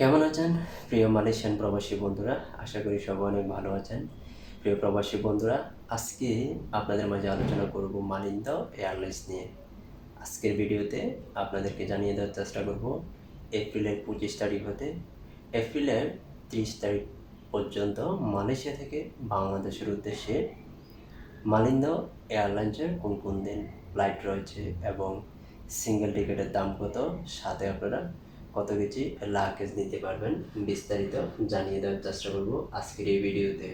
কেমন আছেন? প্রিয় মালয়েশিয়ান প্রবাসী বন্ধুরা, আশা করি সবাই অনেক ভালো আছেন। প্রিয় প্রবাসী বন্ধুরা, আজকে আপনাদের মাঝে আলোচনা করব মালিন্দ এয়ারলাইন্স নিয়ে। আজকের ভিডিওতে আপনাদেরকে জানিয়ে দেওয়ার চেষ্টা করব, এপ্রিলের পঁচিশ তারিখ হতে। এপ্রিলের তিরিশ তারিখ পর্যন্ত মালয়েশিয়া থেকে বাংলাদেশের উদ্দেশ্যে মালিন্দ এয়ারলাইন্সের কোন কোন দিন ফ্লাইট রয়েছে এবং সিঙ্গেল টিকিটের দাম কত? সাথে আপনারা কত কেজি লাকেজ নিতে পারবেন, বিস্তারিত জানিয়ে দেওয়ার চেষ্টা করব আজকের এই ভিডিওতে।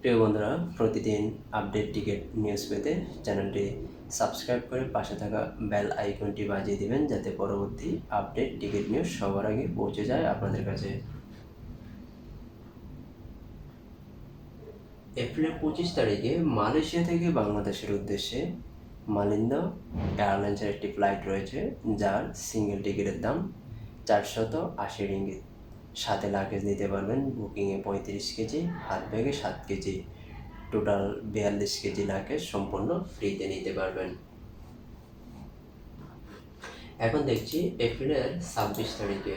প্রিয় বন্ধুরা, প্রতিদিন আপডেট টিকিট নিউজ পেতে চ্যানেলটি সাবস্ক্রাইব করে পাশে থাকা বেল আইকনটি বাজিয়ে দিবেন, যাতে পরবর্তী আপডেট টিকিট নিউজ সবার আগে পৌঁছে যায় আপনাদের কাছে। এপ্রিলের পঁচিশ তারিখে মালয়েশিয়া থেকে বাংলাদেশের উদ্দেশ্যে মালিন্দ এয়ারলাইন্সের একটি ফ্লাইট রয়েছে, যার সিঙ্গেল টিকিটের দাম চারশত আশি রিঙ্গিত। সাথে লাগেজ নিতে পারবেন বুকিংয়ে পঁয়ত্রিশ কেজি হাত ব্যাগে সাত কেজি। টোটাল বিয়াল্লিশ কেজি লাগেজ সম্পূর্ণ ফ্রিতে নিতে পারবেন। এখন দেখছি এপ্রিলের ছাব্বিশ তারিখে।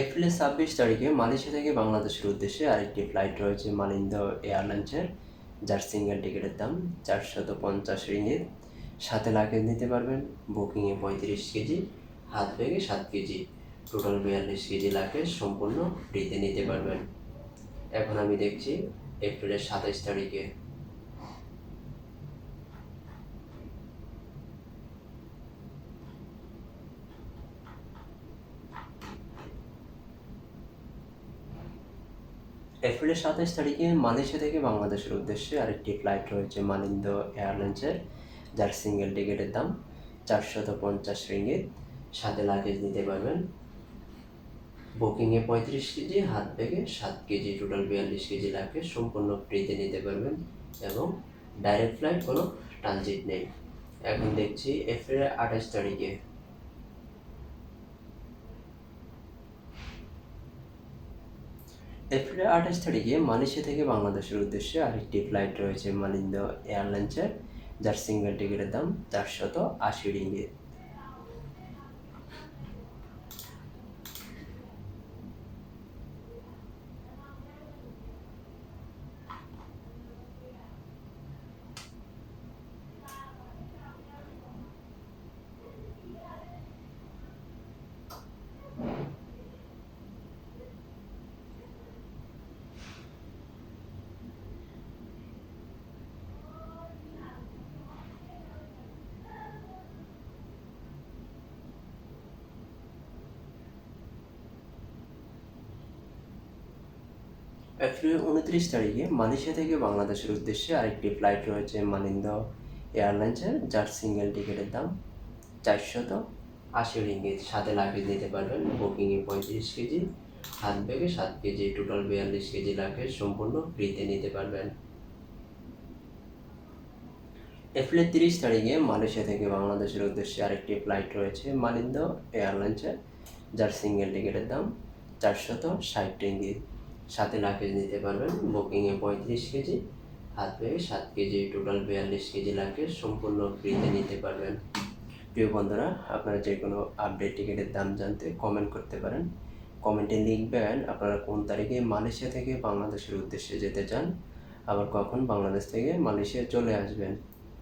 এপ্রিলের ছাব্বিশ তারিখে মালয়েশিয়া থেকে বাংলাদেশের উদ্দেশ্যে আরেকটি ফ্লাইট রয়েছে মালিন্দ এয়ারলাইন্সের, যার সিঙ্গেল টিকিটের দাম চারশত পঞ্চাশ রিঙ্গিত। সাথে লাগেজ নিতে পারবেন, বুকিংয়ে পঁয়ত্রিশ কেজি, হাত ব্যাগে সাত কেজি। টোটাল বিয়াল্লিশ কেজি লাগেজ সম্পূর্ণ ফ্রিতে নিতে পারবেন। এখন আমি দেখছি এপ্রিলের সাতাইশ তারিখে এপ্রিলের সাতাশ তারিখে মালয়েশিয়া থেকে বাংলাদেশের উদ্দেশ্যে আরেকটি ফ্লাইট রয়েছে মালিন্দ এয়ারলাইন্সের, যার সিঙ্গেল টিকিটের দাম চারশত পঞ্চাশ রিঙ্গিত সাথে লাগেজ নিতে পারবেন। বুকিংয়ে পঁয়ত্রিশ কেজি, হাত ব্যাগে সাত কেজি টোটাল বিয়াল্লিশ কেজি লাগেজ সম্পূর্ণ ফ্রিতে নিতে পারবেন এবং ডাইরেক্ট ফ্লাইট কোনো ট্রানজিট নেই। এখন দেখছি এপ্রিলের আঠাশ তারিখে। এপ্রিলের আঠাশ তারিখে মালয়েশিয়া থেকে বাংলাদেশের উদ্দেশ্যে আরেকটি ফ্লাইট রয়েছে মালিন্দ এয়ারলাইন্সের। যার সিঙ্গেল টিকিটের দাম চারশত আশি রিঙ্গিত। এপ্রিল উনত্রিশ তারিখে মালয়েশিয়া থেকে বাংলাদেশের উদ্দেশ্যে আরেকটি ফ্লাইট রয়েছে মালিন্দ এয়ারলাইন্সের, যার সিঙ্গেল টিকিটের দাম চারশত আশি রিঙ্গিত। সাথে লাগেজ নিতে পারবেন বুকিংয়ে পঁয়ত্রিশ কেজি, হাত ব্যাগে সাত কেজি টোটাল বিয়াল্লিশ কেজি লাগেজ সম্পূর্ণ ফ্রিতে নিতে পারবেন। এপ্রিলের তিরিশ তারিখে মালয়েশিয়া থেকে বাংলাদেশের উদ্দেশ্যে আরেকটি ফ্লাইট রয়েছে মালিন্দ এয়ারলাইন্সের, যার সিঙ্গেল টিকিটের দাম চারশত ষাট রিঙ্গিত। সাথে লাগেজ নিতে পারবেন। বুকিংয়ে পঁয়ত্রিশ কেজি, হাত ব্যাগে সাত কেজি টোটাল বিয়াল্লিশ কেজি লাগেজ সম্পূর্ণ ফ্রিতে নিতে পারবেন। প্রিয় বন্ধুরা, আপনারা যে কোনো আপডেট টিকিটের দাম জানতে কমেন্ট করতে পারেন। কমেন্টে লিখবেন আপনারা কোন তারিখে মালয়েশিয়া থেকে বাংলাদেশের উদ্দেশ্যে যেতে চান, আবার কখন বাংলাদেশ থেকে মালয়েশিয়া চলে আসবেন।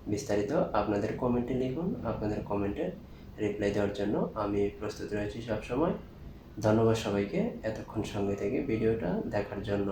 বিস্তারিত আপনাদের কমেন্টে লিখুন। আপনাদের কমেন্টের রিপ্লাই দেওয়ার জন্য আমি প্রস্তুত রয়েছি সবসময়। ধন্যবাদ সবাইকে। এতক্ষণ সঙ্গে থেকে ভিডিওটা দেখার জন্য।